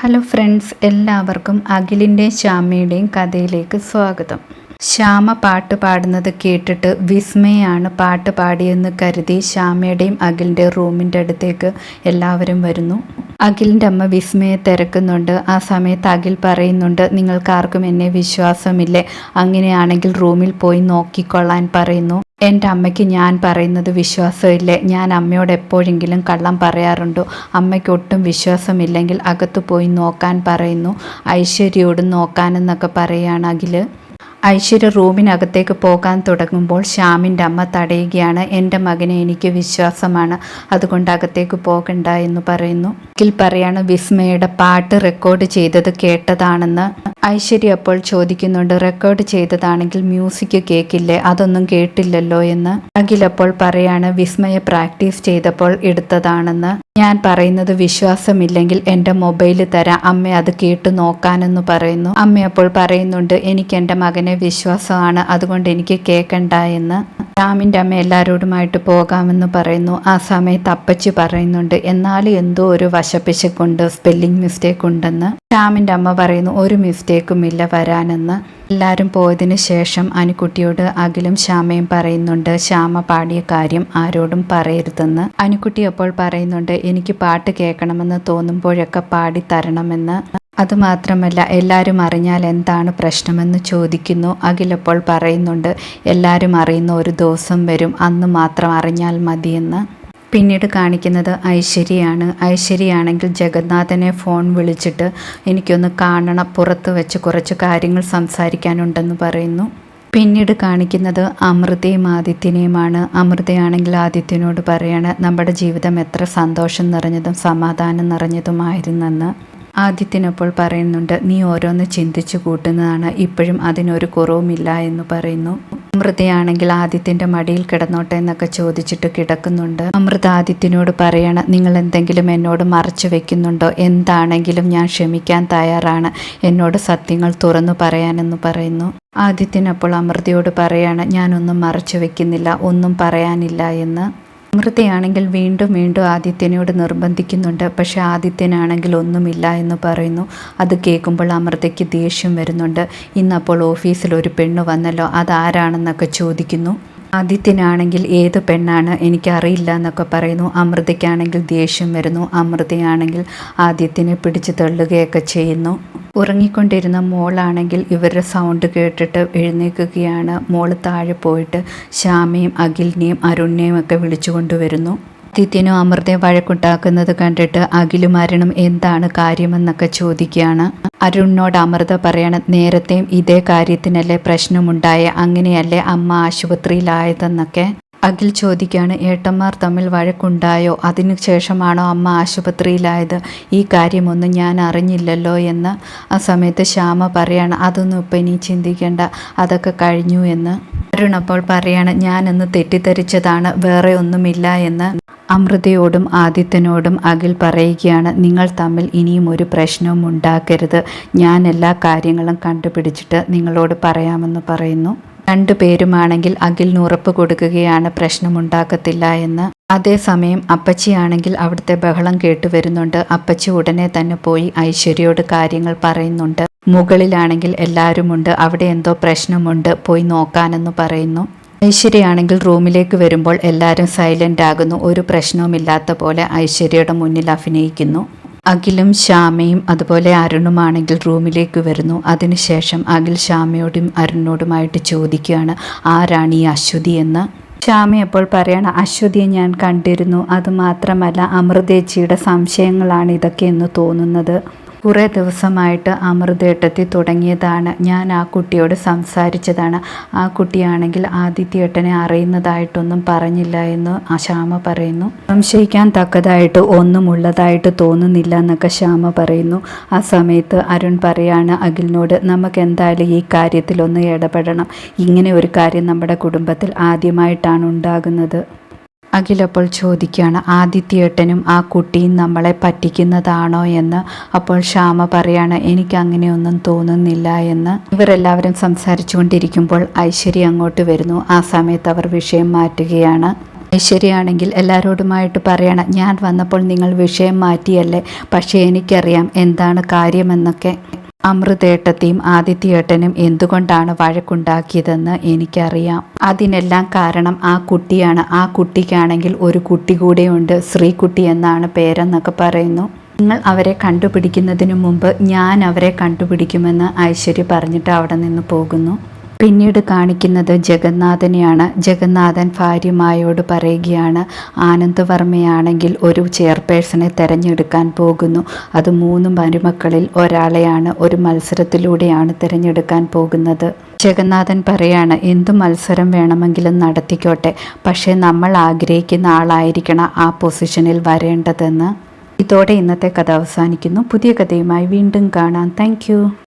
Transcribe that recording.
Hello friends എല്ലാവർക്കും അഖിലിന്റെയും ശ്യാമയുടെയും കഥയിലേക്ക് സ്വാഗതം. ശ്യാമ പാട്ട് പാടുന്നത് കേട്ടിട്ട് വിസ്മയാണ് പാട്ട് പാടിയെന്ന് കരുതി ശ്യാമയുടെയും അഖിലിന്റെ റൂമിന്റെ അടുത്തേക്ക് എല്ലാവരും വരുന്നു. അഖിലിന്റെ അമ്മ വിസ്മയെ തിരക്കുന്നുണ്ട്. ആ സമയത്ത് അഖിൽ പറയുന്നുണ്ട് നിങ്ങൾക്കാർക്കും എന്നെ വിശ്വാസമില്ലേ? അങ്ങനെയാണെങ്കിൽ റൂമിൽ പോയി നോക്കിക്കൊള്ളാൻ പറയുന്നു. എന്റെ അമ്മയ്ക്ക് ഞാൻ പറയുന്നത് വിശ്വാസമില്ലേ? ഞാൻ അമ്മയോട് എപ്പോഴെങ്കിലും കള്ളം പറയാറുണ്ടോ? അമ്മയ്ക്ക് ഒട്ടും വിശ്വാസമില്ലെങ്കിൽ അകത്ത് പോയി നോക്കാൻ പറയുന്നു. ഐശ്വര്യയോട് നോക്കാനെന്നൊക്കെ പറയുകയാണ് അഖിൽ. ഐശ്വര്യ റൂമിനകത്തേക്ക് പോകാൻ തുടങ്ങുമ്പോൾ ശ്യാമിന്റെ അമ്മ തടയുകയാണ്. എന്റെ മകനെ എനിക്ക് വിശ്വാസമാണ്. അതുകൊണ്ട് അകത്തേക്ക് പോകണ്ട എന്ന് പറയുന്നു. ഇതിൽ പറയാണ് വിസ്മയുടെ പാട്ട് റെക്കോർഡ് ചെയ്തത് കേട്ടതാണെന്ന്. ഐശ്വര്യ അപ്പോൾ ചോദിക്കുന്നുണ്ട് റെക്കോർഡ് ചെയ്തതാണെങ്കിൽ മ്യൂസിക് കേൾക്കില്ലേ അതൊന്നും കേട്ടില്ലല്ലോ എന്ന്. അഖിൽ അപ്പോൾ പറയാണ് വിസ്മയ പ്രാക്ടീസ് ചെയ്തപ്പോൾ എടുത്തതാണെന്ന്. ഞാൻ പറയുന്നത് വിശ്വാസമില്ലെങ്കിൽ എന്റെ മൊബൈൽ തരാം. അമ്മ അത് കേട്ട് നോക്കാനെന്ന് പറയുന്നു. അമ്മ അപ്പോൾ പറയുന്നുണ്ട് എനിക്ക് എന്റെ മകനെ വിശ്വാസമാണ്. അതുകൊണ്ട് എനിക്ക് കേൾക്കണ്ട എന്ന്. രാമിന്റെ അമ്മ എല്ലാവരോടുമായിട്ട് പോകാമെന്ന് പറയുന്നു. ആ സമയത്ത് അപ്പച്ചി പറയുന്നുണ്ട് എന്നാലും എന്തോ ഒരു വശപ്പിശക്കുണ്ട് സ്പെല്ലിംഗ് മിസ്റ്റേക്ക് ഉണ്ടെന്ന്. രാമിന്റെ അമ്മ പറയുന്നു ഒരു മിസ്റ്റേക്കും ഇല്ല വരാനെന്ന്. എല്ലാവരും പോയതിനു ശേഷം അനുക്കുട്ടിയോട് അഖിലും ശ്യാമയും പറയുന്നുണ്ട് ശ്യാമ പാടിയ കാര്യം ആരോടും പറയരുതെന്ന്. അനുക്കുട്ടി അപ്പോൾ പറയുന്നുണ്ട് എനിക്ക് പാട്ട് കേൾക്കണമെന്ന് തോന്നുമ്പോഴൊക്കെ പാടി തരണമെന്ന്. അതുമാത്രമല്ല എല്ലാവരും അറിഞ്ഞാൽ എന്താണ് പ്രശ്നമെന്ന് ചോദിക്കുന്നു. അഖിലപ്പോൾ പറയുന്നുണ്ട് എല്ലാവരും അറിയുന്ന ഒരു ദിവസം വരും അന്ന് മാത്രം അറിഞ്ഞാൽ മതിയെന്ന്. പിന്നീട് കാണിക്കുന്നത് ഐശ്വര്യയാണ്. ഐശ്വര്യയാണെങ്കിൽ ജഗന്നാഥനെ ഫോൺ വിളിച്ചിട്ട് എനിക്കൊന്ന് കാണണം പുറത്ത് വെച്ച് കുറച്ച് കാര്യങ്ങൾ സംസാരിക്കാനുണ്ടെന്ന് പറയുന്നു. പിന്നീട് കാണിക്കുന്നത് അമൃതയും ആദിത്യനെയുമാണ്. അമൃതയാണെങ്കിൽ ആദിത്യനോട് പറയാണ് നമ്മുടെ ജീവിതം എത്ര സന്തോഷം നിറഞ്ഞതും സമാധാനം നിറഞ്ഞതുമായിരുന്നെന്ന്. ആദിത്യനപ്പോൾ പറയുന്നുണ്ട് നീ ഓരോന്ന് ചിന്തിച്ചു കൂട്ടുന്നതാണ്. ഇപ്പോഴും അതിനൊരു കുറവുമില്ല എന്ന് പറയുന്നു. അമൃതയാണെങ്കിൽ ആദിത്യന്റെ മടിയിൽ കിടന്നോട്ടെ എന്നൊക്കെ ചോദിച്ചിട്ട് കിടക്കുന്നുണ്ട്. അമൃത ആദിത്യനോട് പറയണം നിങ്ങൾ എന്തെങ്കിലും എന്നോട് മറച്ചു വെക്കുന്നുണ്ടോ? എന്താണെങ്കിലും ഞാൻ ക്ഷമിക്കാൻ തയ്യാറാണ്. എന്നോട് സത്യങ്ങൾ തുറന്നു പറയാനെന്ന് പറയുന്നു. ആദിത്യനപ്പോൾ അമൃതയോട് പറയാണ് ഞാനൊന്നും മറച്ചു വെക്കുന്നില്ല ഒന്നും പറയാനില്ല എന്ന്. അമൃതയാണെങ്കിൽ വീണ്ടും വീണ്ടും ആദിത്യനോട് നിർബന്ധിക്കുന്നുണ്ട്. പക്ഷേ ആദിത്യനാണെങ്കിൽ ഒന്നുമില്ല എന്ന് പറയുന്നു. അത് കേൾക്കുമ്പോൾ അമൃതയ്ക്ക് ദേഷ്യം വരുന്നുണ്ട്. ഇന്നപ്പോൾ ഓഫീസിൽ ഒരു പെണ്ണ് വന്നല്ലോ. അതാരാണെന്നൊക്കെ ചോദിക്കുന്നു. ആദിത്യനാണെങ്കിൽ ഏത് പെണ്ണാണ് എനിക്കറിയില്ല എന്നൊക്കെ പറയുന്നു. അമൃതയ്ക്കാണെങ്കിൽ ദേഷ്യം വരുന്നു. അമൃതയാണെങ്കിൽ ആദിത്യനെ പിടിച്ച് തള്ളുകയൊക്കെ ചെയ്യുന്നു. ഉറങ്ങിക്കൊണ്ടിരുന്ന മോളാണെങ്കിൽ ഇവരുടെ സൗണ്ട് കേട്ടിട്ട് എഴുന്നേൽക്കുകയാണ്. മോൾ താഴെ പോയിട്ട് ശ്യാമയും അഖിലിനെയും അരുണിനെയും ഒക്കെ വിളിച്ചു കൊണ്ടുവരുന്നു ആദിത്യനും അമൃതയും വഴക്കുണ്ടാക്കുന്നത് കണ്ടിട്ട് അഖിലും മരണം എന്താണ് കാര്യമെന്നൊക്കെ ചോദിക്കുകയാണ്. അരുണിനോട് അമൃത പറയണം നേരത്തെയും ഇതേ കാര്യത്തിനല്ലേ പ്രശ്നമുണ്ടായ? അങ്ങനെയല്ലേ അമ്മ ആശുപത്രിയിലായതെന്നൊക്കെ? അഖിൽ ചോദിക്കുകയാണ് ഏട്ടന്മാർ തമ്മിൽ വഴക്കുണ്ടായോ? അതിനു ശേഷമാണോ അമ്മ ആശുപത്രിയിലായത്? ഈ കാര്യമൊന്നും ഞാൻ അറിഞ്ഞില്ലല്ലോ എന്ന്. ആ സമയത്ത് ശ്യാമ പറയാണ് അതൊന്നും ഇപ്പം ഇനി ചിന്തിക്കേണ്ട. അതൊക്കെ കഴിഞ്ഞു എന്ന്. അരുൺ അപ്പോൾ പറയാണ് ഞാനെന്ന് തെറ്റിദ്ധരിച്ചതാണ്. വേറെ ഒന്നുമില്ല എന്ന്. അമൃതയോടും ആദിത്യനോടും അഖിൽ പറയുകയാണ് നിങ്ങൾ തമ്മിൽ ഇനിയും ഒരു പ്രശ്നവും ഉണ്ടാക്കരുത്. ഞാൻ എല്ലാ കാര്യങ്ങളും കണ്ടുപിടിച്ചിട്ട് നിങ്ങളോട് പറയാമെന്ന് പറയുന്നു. രണ്ടു പേരുമാണെങ്കിൽ അഖിലിന് ഉറപ്പ് കൊടുക്കുകയാണ് പ്രശ്നമുണ്ടാക്കത്തില്ല എന്ന്. അതേസമയം അപ്പച്ചിയാണെങ്കിൽ അവിടുത്തെ ബഹളം കേട്ടു വരുന്നുണ്ട്. അപ്പച്ചി ഉടനെ തന്നെ പോയി ഐശ്വര്യയോട് കാര്യങ്ങൾ പറയുന്നുണ്ട്. മുകളിലാണെങ്കിൽ എല്ലാവരുമുണ്ട്. അവിടെ എന്തോ പ്രശ്നമുണ്ട്. പോയി നോക്കാനെന്ന് പറയുന്നു. ഐശ്വര്യയാണെങ്കിൽ റൂമിലേക്ക് വരുമ്പോൾ എല്ലാവരും സൈലന്റ് ആകുന്നു. ഒരു പ്രശ്നവുമില്ലാത്ത പോലെ ഐശ്വര്യയുടെ മുന്നിൽ അഭിനയിക്കുന്നു. അഖിലും ശ്യാമയും അതുപോലെ അരുണുമാണെങ്കിൽ റൂമിലേക്ക് വരുന്നു. അതിനുശേഷം അഖിൽ ശ്യാമയോടും അരുണിനോടുമായിട്ട് ചോദിക്കുകയാണ് ആരാണ് ഈ അശ്വതി എന്ന്? ശ്യാമ അപ്പോൾ പറയണം അശ്വതിയെ ഞാൻ കണ്ടിരുന്നു. അതുമാത്രമല്ല അമൃതേച്ചിയുടെ സംശയങ്ങളാണ് ഇതൊക്കെ എന്ന് തോന്നുന്നത്. കുറേ ദിവസമായിട്ട് അമൃതേട്ടത്തി തുടങ്ങിയതാണ്. ഞാൻ ആ കുട്ടിയോട് സംസാരിച്ചതാണ്. ആ കുട്ടിയാണെങ്കിൽ ആദിത്യേട്ടനെ അറിയുന്നതായിട്ടൊന്നും പറഞ്ഞില്ല എന്ന് ആ ശ്യാമ പറയുന്നു. സംശയിക്കാൻ തക്കതായിട്ട് ഒന്നും ഉള്ളതായിട്ട് തോന്നുന്നില്ല എന്നൊക്കെ ശ്യാമ പറയുന്നു. ആ സമയത്ത് അരുൺ പറയാണ് അഖിലിനോട് നമുക്ക് എന്തായാലും ഈ കാര്യത്തിലൊന്ന് ഇടപെടണം. ഇങ്ങനെ ഒരു കാര്യം നമ്മുടെ കുടുംബത്തിൽ ആദ്യമായിട്ടാണ് ഉണ്ടാകുന്നത്. അഖിലപ്പോൾ ചോദിക്കുകയാണ് ആദിത്യേട്ടനും ആ കുട്ടിയും നമ്മളെ പറ്റിക്കുന്നതാണോ എന്ന്? അപ്പോൾ ശ്യാമ പറയാണ് എനിക്ക് അങ്ങനെയൊന്നും തോന്നുന്നില്ല എന്ന്. ഇവരെല്ലാവരും സംസാരിച്ചു കൊണ്ടിരിക്കുമ്പോൾ ഐശ്വര്യ അങ്ങോട്ട് വരുന്നു. ആ സമയത്ത് അവർ വിഷയം മാറ്റുകയാണ്. ഐശ്വര്യയാണെങ്കിൽ എല്ലാവരോടുമായിട്ട് പറയണം ഞാൻ വന്നപ്പോൾ നിങ്ങൾ വിഷയം മാറ്റിയല്ലേ? പക്ഷേ എനിക്കറിയാം എന്താണ് കാര്യമെന്നൊക്കെ. അമൃതേട്ടത്തെയും ആദിത്യേട്ടനും എന്തുകൊണ്ടാണ് വഴക്കുണ്ടാക്കിയതെന്ന് എനിക്കറിയാം. അതിനെല്ലാം കാരണം ആ കുട്ടിയാണ്. ആ കുട്ടിക്കാണെങ്കിൽ ഒരു കുട്ടി കൂടെയുണ്ട് ശ്രീകുട്ടി എന്നാണ് പേരെന്നൊക്കെ പറയുന്നു. നിങ്ങൾ അവരെ കണ്ടുപിടിക്കുന്നതിനു മുമ്പ് ഞാൻ അവരെ കണ്ടുപിടിക്കുമെന്ന് ഐശ്വര്യ പറഞ്ഞിട്ട് അവിടെ നിന്ന് പോകുന്നു. പിന്നീട് കാണിക്കുന്നത് ജഗന്നാഥനെയാണ്. ജഗന്നാഥൻ ഭാര്യമായോട് പറയുകയാണ് ആനന്ദവർമ്മയാണെങ്കിൽ ഒരു ചെയർപേഴ്സണെ തിരഞ്ഞെടുക്കാൻ പോകുന്നു. അത് മൂന്ന് മരുമക്കളിൽ ഒരാളെയാണ്. ഒരു മത്സരത്തിലൂടെയാണ് തിരഞ്ഞെടുക്കാൻ പോകുന്നത്. ജഗന്നാഥൻ പറയാണ് എന്തു മത്സരം വേണമെങ്കിലും നടത്തിക്കോട്ടെ. പക്ഷേ നമ്മൾ ആഗ്രഹിക്കുന്ന ആളായിരിക്കണം ആ പൊസിഷനിൽ വരേണ്ടതെന്ന്. ഇതോടെ ഇന്നത്തെ കഥ അവസാനിക്കുന്നു. പുതിയ കഥയുമായി വീണ്ടും കാണാം. താങ്ക്